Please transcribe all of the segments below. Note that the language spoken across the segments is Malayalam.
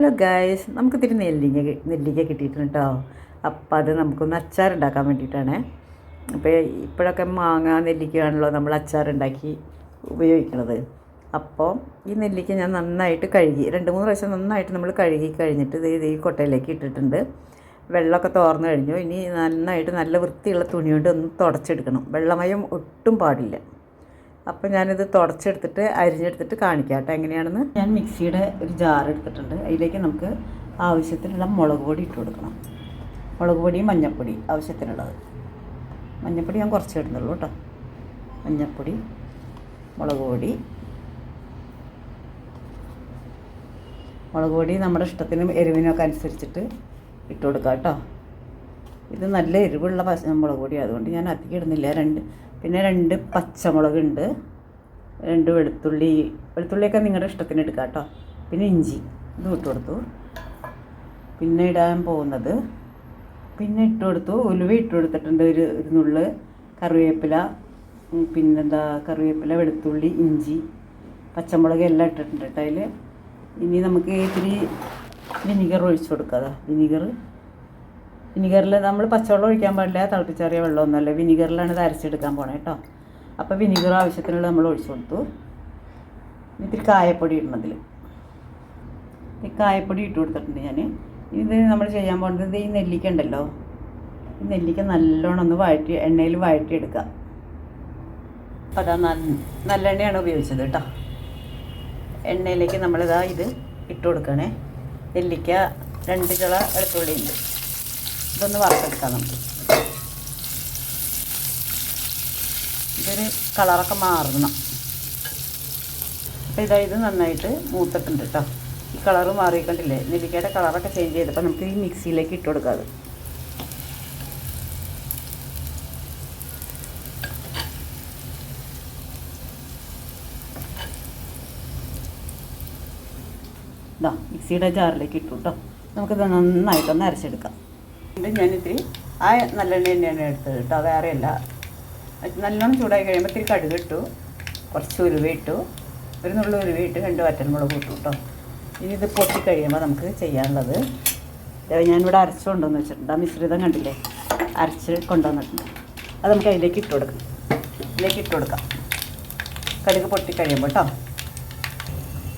ഹലോ ഗായ്സ് നമുക്ക് ഇത്തിരി നെല്ലിക്ക നെല്ലിക്ക കിട്ടിയിട്ടുണ്ട് കേട്ടോ അപ്പം അത് നമുക്കൊന്ന് അച്ചാറുണ്ടാക്കാൻ വേണ്ടിയിട്ടാണ്. അപ്പോൾ ഇപ്പോഴൊക്കെ മാങ്ങ നെല്ലിക്കയാണല്ലോ നമ്മൾ അച്ചാറുണ്ടാക്കി ഉപയോഗിക്കുന്നത് അപ്പോൾ ഈ നെല്ലിക്ക ഞാൻ നന്നായിട്ട് കഴുകി രണ്ട് മൂന്ന് പ്രാവശ്യം നന്നായിട്ട് നമ്മൾ കഴുകി കഴിഞ്ഞിട്ട് ഇത് ഈ കൊട്ടയിലേക്ക് ഇട്ടിട്ടുണ്ട്. വെള്ളമൊക്കെ തോർന്നു കഴിഞ്ഞു. ഇനി നന്നായിട്ട് നല്ല വൃത്തിയുള്ള തുണി കൊണ്ട് ഒന്ന് തുടച്ചെടുക്കണം. വെള്ളമയം ഒട്ടും പാടില്ല. അപ്പം ഞാനിത് തുടച്ചെടുത്തിട്ട് അരിഞ്ഞെടുത്തിട്ട് കാണിക്കാം കേട്ടോ എങ്ങനെയാണെന്ന്. ഞാൻ മിക്സിയുടെ ഒരു ജാർ എടുത്തിട്ടുണ്ട്. അതിലേക്ക് നമുക്ക് ആവശ്യത്തിനുള്ള മുളക് പൊടി ഇട്ട് കൊടുക്കണം. മുളക് പൊടി മഞ്ഞൾപ്പൊടി ആവശ്യത്തിനുള്ളത്. മഞ്ഞൾപ്പൊടി ഞാൻ കുറച്ച് ഇടുന്നുള്ളൂ കേട്ടോ. മഞ്ഞൾപ്പൊടി മുളക് പൊടി. മുളക് പൊടി നമ്മുടെ ഇഷ്ടത്തിനും എരിവിനൊക്കെ അനുസരിച്ചിട്ട് ഇട്ട് കൊടുക്കാം കേട്ടോ. ഇത് നല്ല എരിവുള്ള പച്ച മുളക് പൊടി. അതുകൊണ്ട് ഞാൻ അധികം ഇടുന്നില്ല. രണ്ട് പിന്നെ രണ്ട് പച്ചമുളക് ഉണ്ട് രണ്ട് വെളുത്തുള്ളി വെളുത്തുള്ളിയൊക്കെ നിങ്ങളുടെ ഇഷ്ടത്തിന് എടുക്കാം കേട്ടോ. പിന്നെ ഇഞ്ചി ഇത് ഇട്ട് കൊടുത്തു. പിന്നെ ഇടാൻ പോകുന്നത് പിന്നെ ഇട്ട് കൊടുത്തു. ഉലുവ ഇട്ട് കൊടുത്തിട്ടുണ്ട് ഒരു ഒരു നുള്ള്. കറിവേപ്പില പിന്നെന്താ കറിവേപ്പില വെളുത്തുള്ളി ഇഞ്ചി പച്ചമുളക് എല്ലാം ഇട്ടിട്ടുണ്ട് കേട്ടോ അതിൽ ഇനി നമുക്ക് ഇത്തിരി വിനിഗർ ഒഴിച്ചു കൊടുക്കാം വിനിഗർ. വിനിഗറിൽ നമ്മൾ പച്ചവെള്ളം ഒഴിക്കാൻ പാടില്ല വെള്ളം വെള്ളമൊന്നുമല്ല. വിനിഗറിലാണ് ഇത് അരച്ചെടുക്കാൻ പോണേ കേട്ടോ അപ്പോൾ വിനിഗർ ആവശ്യത്തിനുള്ള നമ്മൾ ഒഴിച്ചു കൊടുത്തു. ഇത്തിരി കായപ്പൊടി ഇടണതിൽ കായപ്പൊടി ഇട്ട് കൊടുത്തിട്ടുണ്ട് ഞാൻ ഇത് നമ്മൾ ചെയ്യാൻ പോകുന്നത് ഈ നെല്ലിക്ക ഉണ്ടല്ലോ. ഈ നെല്ലിക്ക നല്ലോണം ഒന്ന് വഴറ്റി എണ്ണയിൽ വഴറ്റിയെടുക്കുക. അപ്പോൾ അതാ നല്ല എണ്ണയാണ് ഉപയോഗിച്ചത് കേട്ടോ എണ്ണയിലേക്ക് നമ്മളിതാ ഇത് ഇട്ട് കൊടുക്കണേ. നെല്ലിക്ക രണ്ട് കിള വെളുത്തുള്ളി ഉണ്ട്. ഇതൊന്ന് വറുത്തെടുക്കാം നമുക്ക് ഇതൊരു കളറൊക്കെ മാറണം. അപ്പോൾ ഇതാ ഇത് നന്നായിട്ട് മൂത്തിട്ടുണ്ട് കേട്ടോ ഈ കളർ മാറിക്കണ്ടില്ലേ? നെല്ലിക്കയുടെ കളറൊക്കെ ചേഞ്ച് ചെയ്തപ്പോൾ നമുക്ക് ഈ മിക്സിയിലേക്ക് ഇട്ട് കൊടുക്കാം ഇതാ മിക്സിയുടെ ജാറിലേക്ക് ഇട്ടു കേട്ടോ നമുക്കിത് നന്നായിട്ടൊന്ന് അരച്ചെടുക്കാം. ഞാനിത്തിരി ആ നല്ലെണ്ണ തന്നെയാണ് എടുത്തത് കേട്ടോ. വേറെ അല്ല നല്ലോണം ചൂടായി കഴിയുമ്പോൾ ഇത്തിരി കടുക് ഇട്ടു. കുറച്ച് ഉരുവ ഇട്ടു. ഒരു നുള്ള ഉരുവ ഇട്ട് രണ്ട് വറ്റൻമുളക് ഇട്ടു കേട്ടോ. ഇനി ഇത് പൊട്ടി കഴിയുമ്പോൾ നമുക്ക് ചെയ്യാനുള്ളത്. ഞാനിവിടെ അരച്ചു കൊണ്ടുവന്ന് വെച്ചിട്ടുണ്ട്. ആ മിശ്രിതം കണ്ടില്ലേ? അരച്ച് കൊണ്ടുവന്നിട്ടുണ്ട്. അത് നമുക്ക് അതിലേക്ക് ഇട്ട് കൊടുക്കാം. അതിലേക്ക് ഇട്ട് കൊടുക്കാം. കടുക് പൊട്ടി കഴിയുമ്പോൾ കേട്ടോ.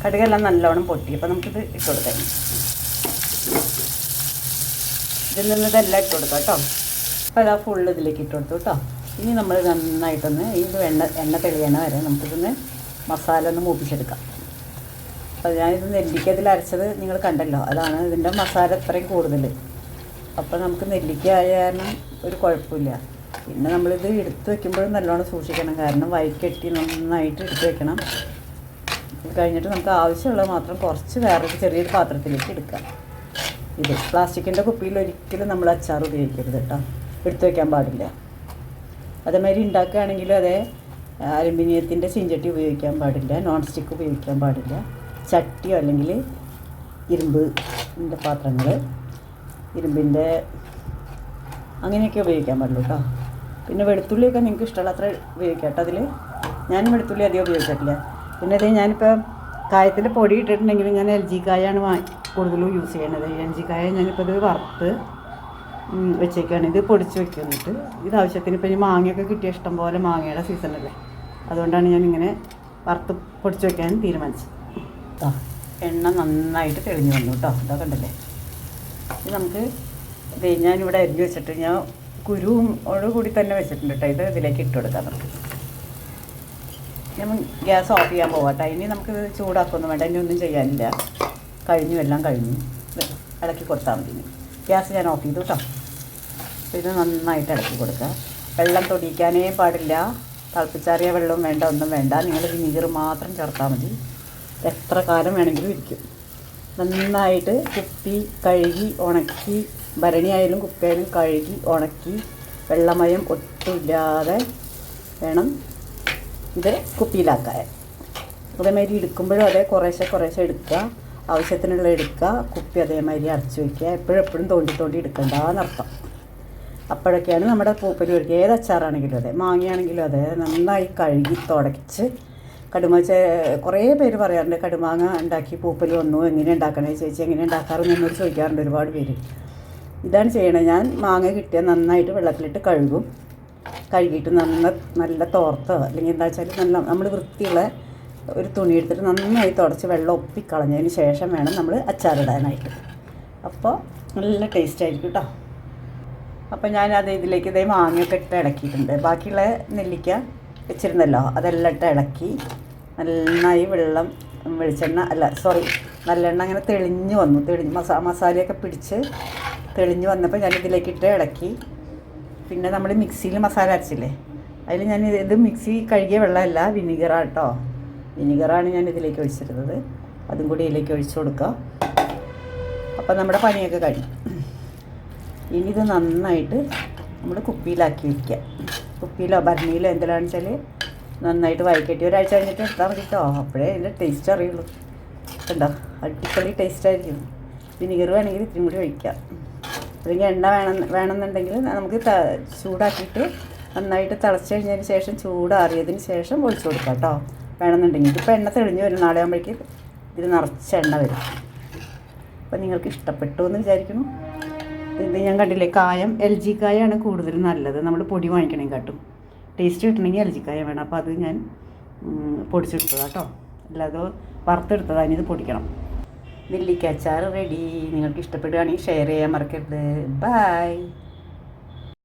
കടുകെല്ലാം നല്ലോണം പൊട്ടി. അപ്പോൾ നമുക്കിത് ഇട്ട് കൊടുക്കാം. ഇതിൽ നിന്ന് ഇതെല്ലാം ഇട്ട് കൊടുക്കാം കേട്ടോ. അപ്പോൾ അതാ ഫുള്ള് ഇതിലേക്ക് ഇട്ട് കൊടുത്തു കേട്ടോ. ഇനി നമ്മൾ നന്നായിട്ടൊന്ന് ഇത് എണ്ണ എണ്ണ തെളിയണ വരെ നമുക്കിതൊന്ന് മസാല ഒന്ന് മൂപ്പിച്ചെടുക്കാം. അപ്പോൾ ഞാനിത് നെല്ലിക്ക ഇതിൽ അരച്ചത് നിങ്ങൾ കണ്ടല്ലോ. അതാണ് ഇതിന്റെ മസാല ഇത്രയും കൂടുതൽ. അപ്പോൾ നമുക്ക് നെല്ലിക്ക ആയ കാരണം ഒരു കുഴപ്പമില്ല. പിന്നെ നമ്മളിത് എടുത്ത് വെക്കുമ്പോഴും നല്ലോണം സൂക്ഷിക്കണം. കാരണം വൈക്കെട്ടി നന്നായിട്ട് എടുത്ത് വെക്കണം. കഴിഞ്ഞിട്ട് നമുക്ക് ആവശ്യമുള്ളത് മാത്രം കുറച്ച് വേറൊരു ചെറിയൊരു പാത്രത്തിലേക്ക് എടുക്കാം. ഇത്. പ്ലാസ്റ്റിക്കിന്റെ കുപ്പിയിൽ ഒരിക്കലും നമ്മൾ അച്ചാർ ഉപയോഗിക്കരുത് കേട്ടോ. എടുത്തു വയ്ക്കാൻ പാടില്ല. അതേമാതിരി ഉണ്ടാക്കുകയാണെങ്കിലും അതേ അലുമിനിയത്തിന്റെ ചീഞ്ചട്ടി ഉപയോഗിക്കാൻ പാടില്ല നോൺ സ്റ്റിക്ക് ഉപയോഗിക്കാൻ പാടില്ല. ചട്ടിയോ അല്ലെങ്കിൽ ഇരുമ്പിന്റെ പാത്രങ്ങൾ ഇരുമ്പിന്റെ അങ്ങനെയൊക്കെ ഉപയോഗിക്കാൻ പാടുള്ളൂ കേട്ടോ. പിന്നെ വെളുത്തുള്ളിയൊക്കെ നിങ്ങൾക്ക് ഇഷ്ടമുള്ള അത്ര ഉപയോഗിക്കാം കേട്ടോ അതിൽ ഞാൻ വെളുത്തുള്ളി അധികം ഉപയോഗിച്ചിട്ടില്ല. പിന്നെ അതേ ഞാനിപ്പോൾ കായത്തിന്റെ പൊടി ഇട്ടിട്ടുണ്ടെങ്കിൽ ഞാൻ എൽ ജി കായാണ് വാങ്ങി കൂടുതലും യൂസ് ചെയ്യണത്. എൽ ജി കായ ഞാനിപ്പോൾ ഇത് വറുത്ത് വെച്ചേക്കാണ്. ഇത് പൊടിച്ച് വെക്കുന്നിട്ട് ഇത് ആവശ്യത്തിന് ഇപ്പം ഇനി മാങ്ങയൊക്കെ കിട്ടിയ ഇഷ്ടം പോലെ മാങ്ങയുടെ സീസണല്ലേ അതുകൊണ്ടാണ് ഞാൻ ഇങ്ങനെ വറുത്ത് പൊടിച്ച് വെക്കാൻ തീരുമാനിച്ചത്. എണ്ണ നന്നായിട്ട് തെളിഞ്ഞു വന്നു കേട്ടോ ഇതൊക്കെ ഉണ്ടല്ലേ ഇത് നമുക്ക് ഇത് ഞാനിവിടെ അരിഞ്ഞു വെച്ചിട്ട് ഞാൻ കുരുവും കൂടി തന്നെ വെച്ചിട്ടുണ്ട് കേട്ടോ ഇത് ഇതിലേക്ക് ഇട്ട് കൊടുക്കാം നമുക്ക്. ഞാൻ ഗ്യാസ് ഓഫ് ചെയ്യാൻ പോകട്ടെ ഇനി നമുക്ക് ചൂടാക്കൊന്നും വേണ്ട. ഇനി ഒന്നും ചെയ്യാനില്ല. കഴിഞ്ഞു എല്ലാം കഴിഞ്ഞു. ഇളക്കി കൊടുത്താൽ മതി ഗ്യാസ് ഞാൻ ഓഫ് ചെയ്തു കേട്ടോ ഇത് നന്നായിട്ട് ഇളക്കി കൊടുക്കുക. വെള്ളം തൊടിയിക്കാനേ പാടില്ല. തിളപ്പിച്ചാറിയ വെള്ളം വേണ്ട ഒന്നും വേണ്ട. നിങ്ങൾ വിനീഗർ മാത്രം ചേർത്താൽ മതി. എത്ര കാലം വേണമെങ്കിലും ഇരിക്കും. നന്നായിട്ട് കുപ്പി കഴുകി ഉണക്കി ഭരണിയായാലും കുപ്പിയായാലും കഴുകി ഉണക്കി വെള്ളമയം ഒട്ടുമില്ലാതെ വേണം. ഇത് കുപ്പിയിലാക്കാൻ അതേമാതിരി എടുക്കുമ്പോഴും അതേ കുറേശ്ശെ കുറേശ്ശെ എടുക്കുക. ആവശ്യത്തിനുള്ള എടുക്കുക. കുപ്പി അതേമാതിരി അടച്ചു വയ്ക്കുക എപ്പോഴും തോണ്ടി തോണ്ടി എടുക്കണ്ടെന്നർത്ഥം അപ്പോഴൊക്കെയാണ് നമ്മുടെ പൂപ്പലി ഒരുക്കുക ഏത് അച്ചാറാണെങ്കിലും അതെ മാങ്ങയാണെങ്കിലും അതെ നന്നായി കഴുകി തുടച്ച് കടുമ കുറേ പേര് പറയാറുണ്ട് കടുമാങ്ങ ഉണ്ടാക്കി പൂപ്പൽ വന്നു എങ്ങനെ ഉണ്ടാക്കണേ ചേച്ചി എങ്ങനെ ഉണ്ടാക്കാറെന്ന് എന്നോട് ചോദിക്കാറുണ്ട് ഒരുപാട് പേര്. ഇതാണ് ചെയ്യണത്. ഞാൻ മാങ്ങ കിട്ടിയാൽ നന്നായിട്ട് വെള്ളത്തിലിട്ട് കഴുകും. കഴുകിയിട്ട് നന്ന നല്ല തോർത്തോ അല്ലെങ്കിൽ എന്താ വെച്ചാൽ നല്ല നമ്മൾ വൃത്തിയുള്ള ഒരു തുണി എടുത്തിട്ട് നന്നായി തുടച്ച് വെള്ളം ഒപ്പിക്കളഞ്ഞതിന് ശേഷം വേണം നമ്മൾ അച്ചാറിടാനായിട്ട് അപ്പോൾ നല്ല ടേസ്റ്റ് ആയിരിക്കും കേട്ടോ അപ്പോൾ ഞാൻ അത് ഇതിലേക്ക് ഇതേ മാങ്ങയൊക്കെ ഇട്ട് ഇളക്കിയിട്ടുണ്ട്. ബാക്കിയുള്ള നെല്ലിക്ക വെച്ചിരുന്നല്ലോ അതെല്ലാം ഇട്ട് ഇളക്കി നന്നായി വെള്ളം വെളിച്ചെണ്ണ അല്ല സോറി നല്ലെണ്ണ അങ്ങനെ തെളിഞ്ഞ് വന്നു. തെളിഞ്ഞ് മസാ മസാലയൊക്കെ പിടിച്ച് തെളിഞ്ഞ് വന്നപ്പോൾ ഞാൻ ഇതിലേക്ക് ഇട്ട് ഇളക്കി. പിന്നെ നമ്മൾ മിക്സിയിൽ മസാല അരച്ചില്ലേ? അതിൽ ഞാൻ ഇത് മിക്സി കഴുകിയ വെള്ളമല്ല വിനിഗറാണ് കേട്ടോ വിനിഗറാണ് ഞാൻ ഇതിലേക്ക് ഒഴിച്ചിരുന്നത്. അതും കൂടി ഇതിലേക്ക് ഒഴിച്ചു കൊടുക്കുക അപ്പം നമ്മുടെ പനിയൊക്കെ കഴിഞ്ഞു. ഇനി ഇത് നന്നായിട്ട് നമ്മൾ കുപ്പിയിലാക്കി വയ്ക്കുക കുപ്പിയിലോ ഭരണിയിലോ എന്തെല്ലാം വെച്ചാൽ നന്നായിട്ട് വൈകിട്ടി ഒരാഴ്ച കഴിഞ്ഞിട്ട് എടുത്താൽ മതി കേട്ടോ അപ്പോഴേ അതിന്റെ ടേസ്റ്റ് അറിയുള്ളൂ. കണ്ടോ? അടിപൊളി ടേസ്റ്റ് ആയിരിക്കും. വിനിഗർ വേണമെങ്കിൽ ഇത്തിരി കൂടി ഒഴിക്കാം. അല്ലെങ്കിൽ എണ്ണ വേണം വേണമെന്നുണ്ടെങ്കിൽ നമുക്ക് ചൂടാക്കിയിട്ട് നന്നായിട്ട് തിളച്ച് കഴിഞ്ഞതിന് ശേഷം ചൂടാറിയതിന് ശേഷം ഒഴിച്ചു കൊടുക്കാം കേട്ടോ വേണമെന്നുണ്ടെങ്കിൽ ഇതിപ്പോൾ എണ്ണ തെളിഞ്ഞ് വരും. നാളെ ആകുമ്പോഴേക്ക് ഇതിൽ നിറച്ച് എണ്ണ വരും. അപ്പോൾ നിങ്ങൾക്ക് ഇഷ്ടപ്പെട്ടു എന്ന് വിചാരിക്കുന്നു. ഇത് ഞാൻ കണ്ടില്ലേ കായം എൽ ജി കായാണ് കൂടുതൽ നല്ലത്. നമ്മൾ പൊടി വാങ്ങിക്കണേ കാട്ടും. ടേസ്റ്റ് കിട്ടണമെങ്കിൽ എൽ ജി കായ വേണം. അപ്പോൾ അത് ഞാൻ പൊടിച്ചെടുത്തതാണ് കേട്ടോ അല്ലാതെ വറുത്തെടുത്തതാണ് ഇത് പൊടിക്കണം. നെല്ലിക്ക അച്ചാർ റെഡി നിങ്ങൾക്ക് ഇഷ്ടപ്പെടുകയാണെങ്കിൽ ഷെയർ ചെയ്യാൻ മറക്കരുത്. ബൈ